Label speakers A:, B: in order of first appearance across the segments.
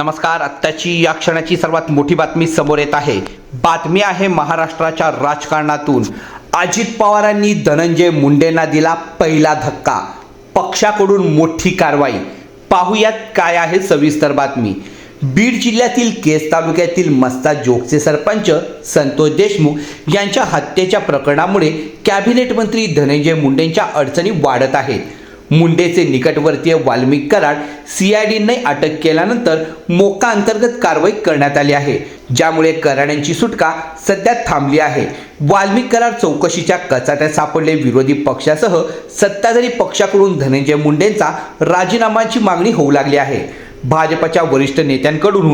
A: नमस्कार. आत्ताची या क्षणाची सर्वात मोठी बातमी समोर येत आहे. बातमी आहे महाराष्ट्राच्या राजकारणातून. अजित पवारांनी धनंजय मुंडेंना दिला पहिला धक्का. पक्षाकडून मोठी कारवाई. पाहूयात काय आहे सविस्तर बातमी. बीड जिल्ह्यातील केस तालुक्यातील मस्ता जोगचे सरपंच संतोष देशमुख यांच्या हत्येच्या प्रकरणामुळे कॅबिनेट मंत्री धनंजय मुंडेंच्या अडचणी वाढत आहेत. मुंडेचे निकटवर्तीय वाल्मिक कराड सीआयडीने अटक केल्यानंतर मोका अंतर्गत कारवाई करण्यात आली आहे ज्यामुळे कराड्यांची सुटका सध्या थांबली आहे. वाल्मिक कराड चौकशीच्या कचाट्यात सापडले विरोधी पक्षासह सत्ताधारी पक्षाकडून धनंजय मुंडेंचा राजीनामाची मागणी होऊ लागली आहे. भाजपच्या वरिष्ठ नेत्यांकडून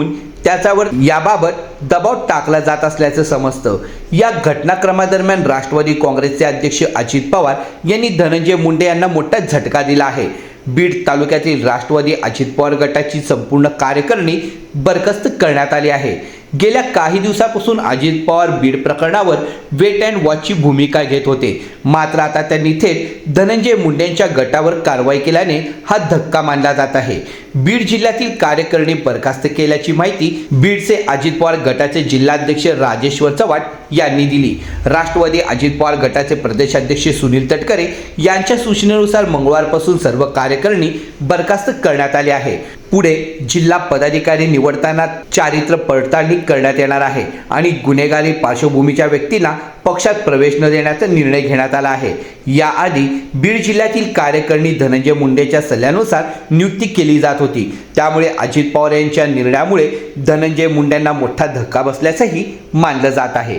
A: त्याच्यावर याबाबत दबाव टाकला जात असल्याचं समजतं. या घटनाक्रमादरम्यान राष्ट्रवादी काँग्रेसचे अध्यक्ष अजित पवार यांनी धनंजय मुंडे यांना मोठा झटका दिला आहे. बीड तालुक्यातील राष्ट्रवादी अजित पवार गटाची संपूर्ण कार्यकारिणी बरखास्त करण्यात आली आहे. गेल्या काही दिवसापासून अजित पवार बीड प्रकरणावर वेट अँड वॉचची भूमिका घेत होते. मात्र आता त्यांनी थेट धनंजय मुंडेंच्या गटावर कारवाई केल्याने हा धक्का मानला जात आहे. बीड जिल्ह्यातील कार्यकारिणी बरखास्त केल्याची माहिती बीडचे अजित पवार गटाचे जिल्हाध्यक्ष राजेश्वर चव्हाण यांनी दिली. राष्ट्रवादी अजित पवार गटाचे प्रदेशाध्यक्ष सुनील तटकरे यांच्या सूचनेनुसार मंगळवारपासून सर्व कार्यकारिणी बरखास्त करण्यात आले आहे. पुढे जिल्हा पदाधिकारी निवडताना चारित्र्य पडताळणी करण्यात येणार आहे आणि गुन्हेगारी पार्श्वभूमीच्या व्यक्तींना पक्षात प्रवेश न देण्याचा निर्णय घेण्यात आला आहे. याआधी बीड जिल्ह्यातील कार्यकारिणी धनंजय मुंडेच्या सल्ल्यानुसार नियुक्ती केली जात होती. त्यामुळे अजित पवार यांच्या निर्णयामुळे धनंजय मुंडेंना मोठा धक्का बसल्याचंही मानलं जात आहे.